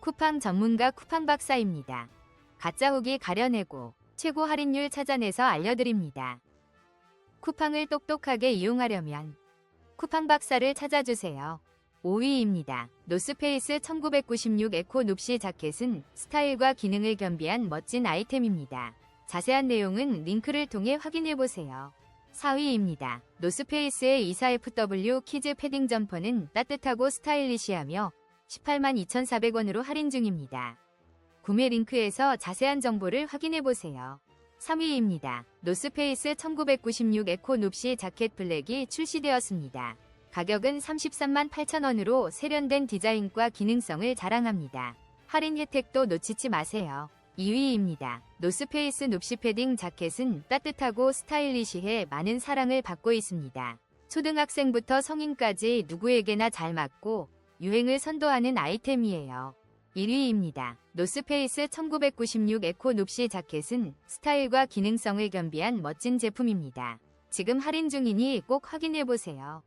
쿠팡 전문가 쿠팡 박사입니다. 가짜 후기 가려내고 최고 할인율 찾아내서 알려드립니다. 쿠팡을 똑똑하게 이용하려면 쿠팡 박사를 찾아주세요. 5위입니다. 노스페이스 1996 에코 눕시 자켓은 스타일과 기능을 겸비한 멋진 아이템입니다. 자세한 내용은 링크를 통해 확인해보세요. 4위입니다. 노스페이스의 24FW 키즈 패딩 점퍼는 따뜻하고 스타일리시하며 18만 2,400원으로 할인 중입니다. 구매 링크에서 자세한 정보를 확인해보세요. 3위입니다. 노스페이스 1996 에코 눕시 자켓 블랙이 출시되었습니다. 가격은 33만 8천원으로 세련된 디자인과 기능성을 자랑합니다. 할인 혜택도 놓치지 마세요. 2위입니다. 노스페이스 눕시 패딩 자켓은 따뜻하고 스타일리시해 많은 사랑을 받고 있습니다. 초등학생부터 성인까지 누구에게나 잘 맞고 유행을 선도하는 아이템이에요. 1위입니다. 노스페이스 1996 에코 눕시 자켓은 스타일과 기능성을 겸비한 멋진 제품입니다. 지금 할인 중이니 꼭 확인해보세요.